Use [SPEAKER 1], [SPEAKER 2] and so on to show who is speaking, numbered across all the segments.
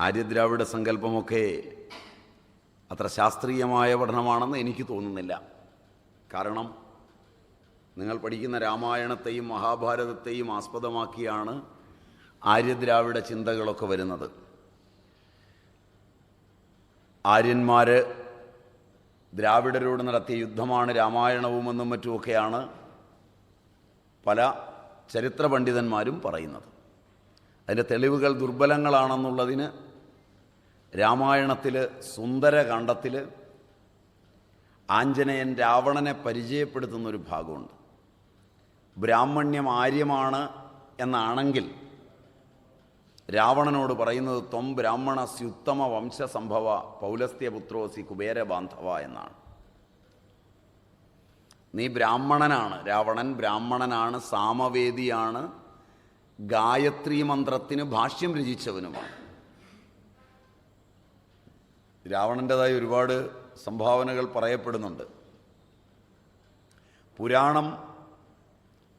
[SPEAKER 1] ആര്യദ്രാവിഡ സങ്കല്പമൊക്കെ അത്ര ശാസ്ത്രീയമായ പഠനമാണെന്ന് എനിക്ക് തോന്നുന്നില്ല. കാരണം നിങ്ങൾ പഠിക്കുന്ന രാമായണത്തെയും മഹാഭാരതത്തെയും ആസ്പദമാക്കിയാണ് ആര്യദ്രാവിഡ ചിന്തകളൊക്കെ വരുന്നത്. ആര്യന്മാർ ദ്രാവിഡരോട് നടത്തിയ യുദ്ധമാണ് രാമായണവുമെന്നും മറ്റുമൊക്കെയാണ് പല ചരിത്ര പണ്ഡിതന്മാരും പറയുന്നത്. അതിന്റെ തെളിവുകൾ ദുർബലങ്ങളാണെന്നുള്ളതിന് രാമായണത്തിൽ സുന്ദരകാന്ഡത്തിൽ ആഞ്ജനേയൻ രാവണനെ പരിചയപ്പെടുത്തുന്നൊരു ഭാഗമുണ്ട്. ബ്രാഹ്മണ്യം ആര്യമാണ് എന്നാണെങ്കിൽ രാവണനോട് പറയുന്നത് ത്വം ബ്രാഹ്മണ സ്യുത്തമ വംശസംഭവ പൗലസ്ത്യപുത്രോസി കുബേരബാന്ധവ എന്നാണ്. നീ ബ്രാഹ്മണനാണ് രാവണൻ ബ്രാഹ്മണനാണ് സാമവേദിയാണ് ഗായത്രി മന്ത്രത്തിന് ഭാഷ്യം രചിച്ചവനുമാണ്. രാവണന്റെതായ ഒരുപാട് സംഭാവനകൾ പറയപ്പെടുന്നുണ്ട്. പുരാണം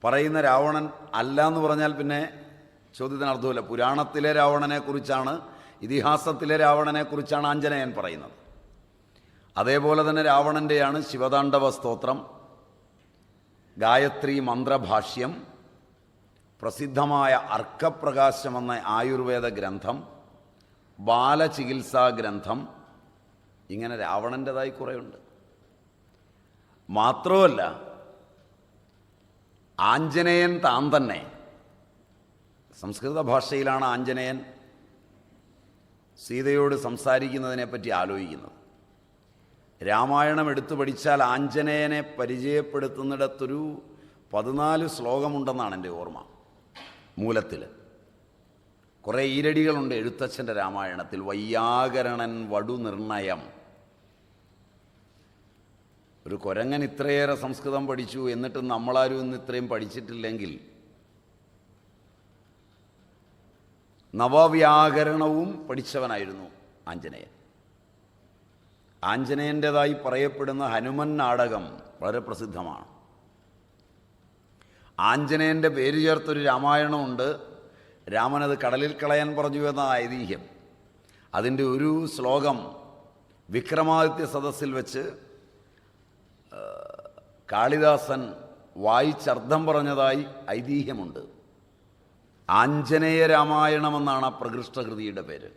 [SPEAKER 1] പറയുന്ന രാവണൻ അല്ല എന്ന് പറഞ്ഞാൽ പിന്നെ ചോദ്യത്തിന് അർത്ഥമില്ല പുരാണത്തിലെ രാവണനെക്കുറിച്ചാണ് ഇതിഹാസത്തിലെ രാവണനെക്കുറിച്ചാണ് ആഞ്ജനേയൻ പറയുന്നത്. അതേപോലെ തന്നെ രാവണന്റെയാണ് ശിവതാണ്ഡവ സ്തോത്രം ഗായത്രി മന്ത്രഭാഷ്യം പ്രസിദ്ധമായ അർക്കപ്രകാശം എന്ന ആയുർവേദ ഗ്രന്ഥം ബാലചികിത്സാ ഗ്രന്ഥം ഇങ്ങനെ രാവണന്റെതായി കുറേയുണ്ട്. മാത്രമല്ല ആഞ്ജനേയൻ താൻ തന്നെ സംസ്കൃത ഭാഷയിലാണ് ആഞ്ജനേയൻ സീതയോട് സംസാരിക്കുന്നതിനെപ്പറ്റി ആലോചിക്കുന്നത്. രാമായണം എടുത്തു പഠിച്ചാൽ ആഞ്ജനേയനെ പരിചയപ്പെടുത്തുന്നിടത്തൊരു പതിനാല് ശ്ലോകമുണ്ടെന്നാണ് എന്റെ ഓർമ്മ. മൂലത്തിൽ. കുറേ ഈരടികളുണ്ട് എഴുത്തച്ഛന്റെ രാമായണത്തിൽ. വയ്യാകരണൻ വടുനിർണയം ഒരു കൊരങ്ങൻ ഇത്രയേറെ സംസ്കൃതം പഠിച്ചു എന്നിട്ടും നമ്മളാരും ഇന്ന് ഇത്രയും പഠിച്ചിട്ടില്ലെങ്കിൽ നവവ്യാകരണവും പഠിച്ചവനായിരുന്നു ആഞ്ജനേയൻ. ആഞ്ജനേയന്റെതായി പറയപ്പെടുന്ന ഹനുമൻ നാടകം വളരെ പ്രസിദ്ധമാണ്. ആഞ്ജനേയന്റെ പേര് ചേർത്തൊരു രാമായണമുണ്ട്. രാമനത് കടലിൽ കളയാൻ പറഞ്ഞു എന്ന ഐതിഹ്യം. അതിന്റെ ഒരു ശ്ലോകം വിക്രമാദിത്യ സദസ്സിൽ വെച്ച് കാളിദാസൻ വായിച്ചർത്ഥം പറഞ്ഞതായി ഐതിഹ്യമുണ്ട്. ആഞ്ജനേയ രാമായണമെന്നാണ് ആ പ്രകൃഷ്ടകൃതിയുടെ പേര്.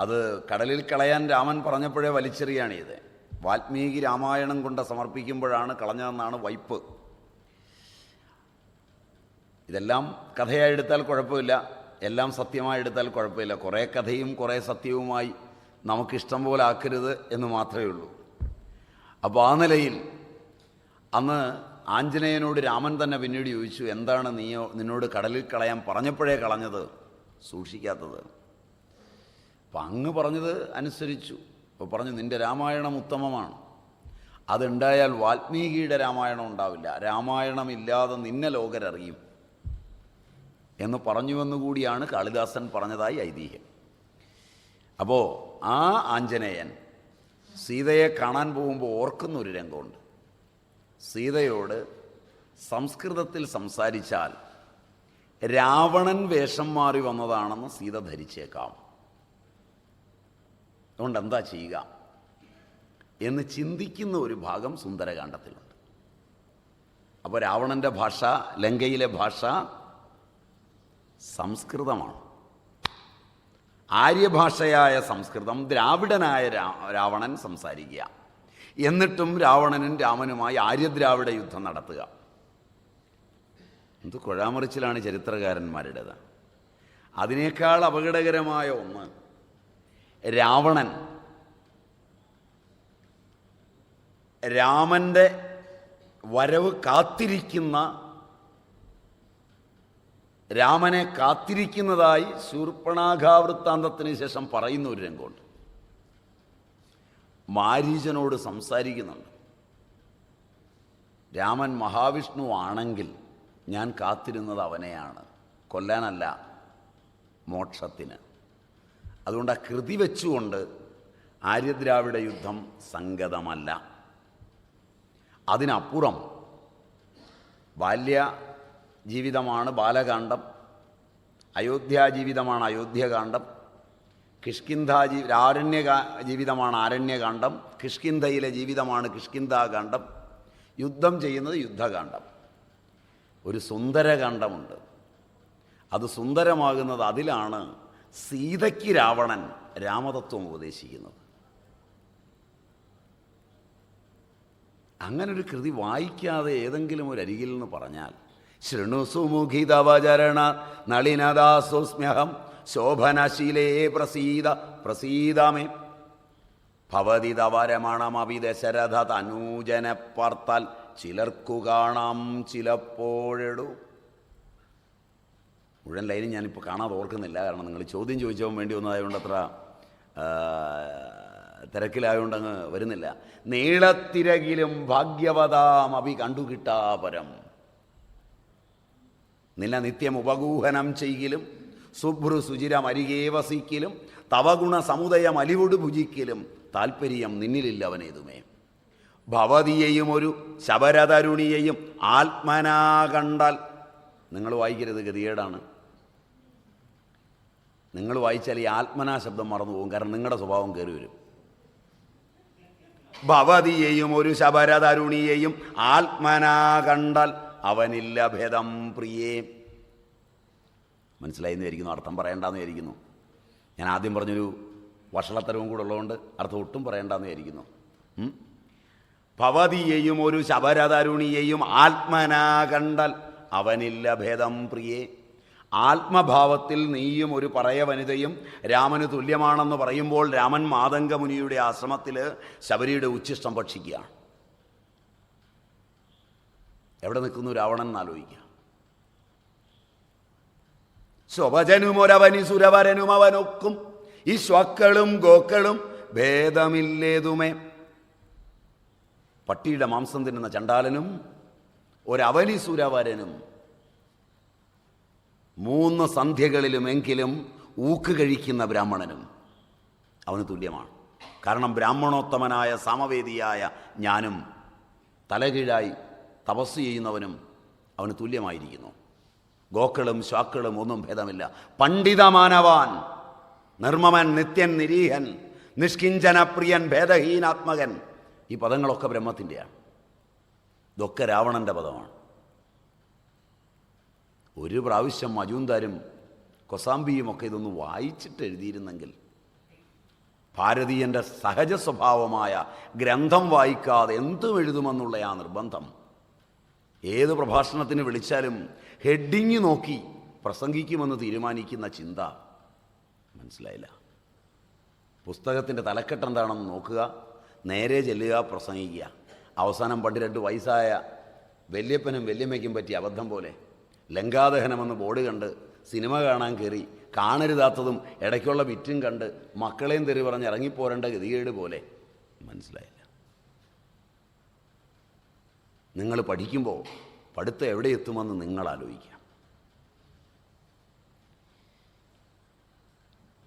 [SPEAKER 1] അത് കടലിൽ കളയാൻ രാമൻ പറഞ്ഞപ്പോഴേ വലിച്ചെറിയാണിത്. വാൽമീകി രാമായണം കൊണ്ട് സമർപ്പിക്കുമ്പോഴാണ് കളഞ്ഞതെന്നാണ് വൈപ്പ്. ഇതെല്ലാം കഥയായി എടുത്താൽ കുഴപ്പമില്ല. എല്ലാം സത്യമായി എടുത്താൽ കുഴപ്പമില്ല. കുറേ കഥയും കുറേ സത്യവുമായി നമുക്കിഷ്ടം പോലെ ആക്കരുത് എന്ന് മാത്രമേ ഉള്ളൂ. അപ്പോൾ ആ നിലയിൽ അന്ന് ആഞ്ജനേയനോട് രാമൻ തന്നെ പിന്നീട് ചോദിച്ചു എന്താണ് നീയോ നിന്നോട് കടലിൽ കളയാൻ പറഞ്ഞപ്പോഴേ കളഞ്ഞത്? സൂക്ഷിക്കാത്തത്. അപ്പം അങ്ങ് പറഞ്ഞത് അനുസരിച്ചു. അപ്പോൾ പറഞ്ഞു നിന്റെ രാമായണം ഉത്തമമാണ്. അതുണ്ടായാൽ വാൽമീകിയുടെ രാമായണം ഉണ്ടാവില്ല. രാമായണം ഇല്ലാതെ നിന്നെ ലോകരറിയും. എന്ന് പറഞ്ഞുവെന്നുകൂടിയാണ് കാളിദാസൻ പറഞ്ഞതായി ഐതിഹ്യം. അപ്പോൾ ആ ആഞ്ജനേയൻ സീതയെ കാണാൻ പോകുമ്പോൾ ഓർക്കുന്ന ഒരു രംഗമുണ്ട്. സീതയോട് സംസ്കൃതത്തിൽ സംസാരിച്ചാൽ രാവണൻ വേഷം മാറി വന്നതാണെന്ന് സീത ധരിച്ചേക്കാം. അതുകൊണ്ട് എന്താ ചെയ്യുക? എന്ന് ചിന്തിക്കുന്ന ഒരു ഭാഗം സുന്ദരകാന്ഡത്തിലുണ്ട്. അപ്പോൾ രാവണന്റെ ഭാഷ ലങ്കയിലെ ഭാഷ സംസ്കൃതമാണ്. ആര്യഭാഷയായ സംസ്കൃതം ദ്രാവിഡനായ രാവണൻ സംസാരിക്കുക. എന്നിട്ടും രാവണനും രാമനുമായി ആര്യദ്രാവിഡ യുദ്ധം നടത്തുക. എന്ത് കുഴാമറിച്ചിലാണ് ചരിത്രകാരന്മാരുടേത്. അതിനേക്കാൾ അപകടകരമായ ഒന്ന് രാവണൻ. രാമന്റെ വരവ് കാത്തിരിക്കുന്ന രാമനെ കാത്തിരിക്കുന്നതായി ശൂർപ്പണാഘാവൃത്താന്തത്തിന് ശേഷം പറയുന്ന ഒരു രംഗമുണ്ട്. മാരീചനോട് സംസാരിക്കുന്നുണ്ട്. രാമൻ മഹാവിഷ്ണു ആണെങ്കിൽ ഞാൻ കാത്തിരുന്നത് അവനെയാണ്. കൊല്ലാനല്ല മോക്ഷത്തിന്. അതുകൊണ്ട് ആ കൃതി വെച്ചുകൊണ്ട് ആര്യദ്രാവിഡ യുദ്ധം സംഗതമല്ല. അതിനപ്പുറം ബാല്യ ജീവിതമാണ് ബാലകാന്ഡം. അയോധ്യാ ജീവിതമാണ് അയോധ്യകാന്ഡം. കിഷ്കിന്ധ ജീ ആരണ്യ ജീവിതമാണ് ആരണ്യകാന്ഡം. കിഷ്കിന്ധയിലെ ജീവിതമാണ് കിഷ്കിന്ധാകാന്ഡം. യുദ്ധം ചെയ്യുന്നത് യുദ്ധകാന്ഡം. ഒരു സുന്ദരകാന്ഡമുണ്ട്. അത് സുന്ദരമാകുന്നത് അതിലാണ് സീതയ്ക്ക് രാവണൻ രാമതത്വം ഉപദേശിക്കുന്നത്. അങ്ങനൊരു കൃതി വായിക്കാതെ ഏതെങ്കിലും ഒരു അരികിൽ നിന്ന് പറഞ്ഞാൽ ശൃണു സുമുഖിതവചരണ നളിനദാസുസ്മ്യഹം ശോഭനശീലേ പ്രസീത പ്രസീതമേ. ഭവതി തവരമണമപി ദശരഥ തനൂജനെ പാർത്താൽ ചിലർക്കു കാണാം ചിലപ്പോഴെടു. മുഴുവൻ ലൈനും ഞാനിപ്പോൾ കാണാതെ ഓർക്കുന്നില്ല കാരണം നിങ്ങൾ ചോദ്യം ചോദിച്ചാൽ വേണ്ടി വന്നതായതുകൊണ്ട് അത്ര തിരക്കിലായതുകൊണ്ടങ്ങ് വരുന്നില്ല. നീളത്തിരകിലും ഭാഗ്യവതാം അഭി കണ്ടുകിട്ടാപരം നിന്നെ നിത്യം ഉപഗൂഹനം ചെയ്യലും സുഭ്രു സുചിരം അരികെ വസിക്കലും തവഗുണ സമുദയം അലിവൊട് ഭുജിക്കലും താൽപ്പര്യം നിന്നിലില്ലവനേതുമേ ഭവതിയെയും ഒരു ശബരതരുണിയെയും ആത്മനാ കണ്ടാൽ നിങ്ങൾ വായിക്കരുത് ഗതികേടാണ്. നിങ്ങൾ വായിച്ചാൽ ഈ ആത്മനാ ശബ്ദം മറന്നു പോകും കാരണം നിങ്ങളുടെ സ്വഭാവം കയറി വരും. ഭവതിയെയും ഒരു ശബരതരുണിയെയും ആത്മനാ കണ്ടാൽ അവനില്ല ഭേദം പ്രിയേ. മനസ്സിലായെന്ന് വിചാരിക്കുന്നു അർത്ഥം പറയണ്ടെന്ന് വിചാരിക്കുന്നു. ഞാൻ ആദ്യം പറഞ്ഞൊരു വഷളത്തരവും കൂടെ ഉള്ളതുകൊണ്ട് അർത്ഥം ഒട്ടും പറയണ്ടെന്ന് വിചാരിക്കുന്നു? ഭവതിയെയും ഒരു ശബരതരുണിയെയും ആത്മനാ കണ്ടാൽ അവനില്ല ഭേദം പ്രിയേ. ആത്മഭാവത്തിൽ നീയും ഒരു പറയ വനിതയും രാമന് തുല്യമാണെന്ന് പറയുമ്പോൾ രാമൻ മാതംഗമുനിയുടെ ആശ്രമത്തിൽ ശബരിയുടെ ഉച്ഛിഷ്ടം ഭക്ഷിക്കുകയാണ്. എവിടെ നിൽക്കുന്നു രാവണൻ എന്നാലോചിക്കുക ശോഭജനുമൊരവനി സുരവരനും അവനൊക്കും. ഈ ശ്വക്കളും ഗോക്കളും ഭേദമില്ലേതുമേ. പട്ടിയുടെ മാംസം തിന്നുന്ന ചണ്ടാലനും ഒരവനി സുരവരനും മൂന്ന് സന്ധ്യകളിലുമെങ്കിലും ഊക്ക് കഴിക്കുന്ന ബ്രാഹ്മണനും അവന് തുല്യമാണ്. കാരണം ബ്രാഹ്മണോത്തമനായ സമവേദിയായ ഞാനും തലകീഴായി തപസ് ചെയ്യുന്നവനും അവന് തുല്യമായിരിക്കുന്നു. ഗോക്കളും ശാക്കളും ഒന്നും ഭേദമില്ല. പണ്ഡിതമാനവാൻ നിർമ്മമൻ നിത്യൻ നിരീഹൻ നിഷ്കിഞ്ചനപ്രിയൻ ഭേദഹീനാത്മകൻ ഈ പദങ്ങളൊക്കെ ബ്രഹ്മത്തിന്റെയാണ്. ഇതൊക്കെ രാവണന്റെ പദമാണ്. ഒരു പ്രാവശ്യം മജൂന്താരും കൊസാമ്പിയും ഒക്കെ ഇതൊന്ന് വായിച്ചിട്ട് എഴുതിയിരുന്നെങ്കിൽ ഭാരതീയന്റെ സഹജ സ്വഭാവമായ ഗ്രന്ഥം വായിക്കാതെ എന്തും എഴുതുമെന്നുള്ള ആ നിർബന്ധം ഏത് പ്രഭാഷണത്തിന് വിളിച്ചാലും ഹെഡിങ് നോക്കി പ്രസംഗിക്കുമെന്ന് തീരുമാനിക്കുന്ന ചിന്ത മനസ്സിലായില്ല. പുസ്തകത്തിന്റെ തലക്കെട്ട് എന്താണെന്ന് നോക്കുക നേരെ ചെല്ലുക പ്രസംഗിക്കുക. അവസാനം പണ്ട് രണ്ട് വയസ്സായ വല്യപ്പനും വല്യമ്മയ്ക്കും പറ്റിയ അബദ്ധം പോലെ ലങ്കാദഹനമെന്ന് ബോർഡ് കണ്ട് സിനിമ കാണാൻ കയറി കാണരുതാത്തതും ഇടയ്ക്കുള്ള വിറ്റും കണ്ട് മക്കളെയും തെറി പറഞ്ഞ് ഇറങ്ങിപ്പോരേണ്ട ഗതികേട് പോലെ മനസ്സിലായില്ല. നിങ്ങൾ പഠിക്കുമ്പോൾ പഠിത്തം എവിടെ എത്തുമെന്ന് നിങ്ങൾ ആലോചിക്കുക.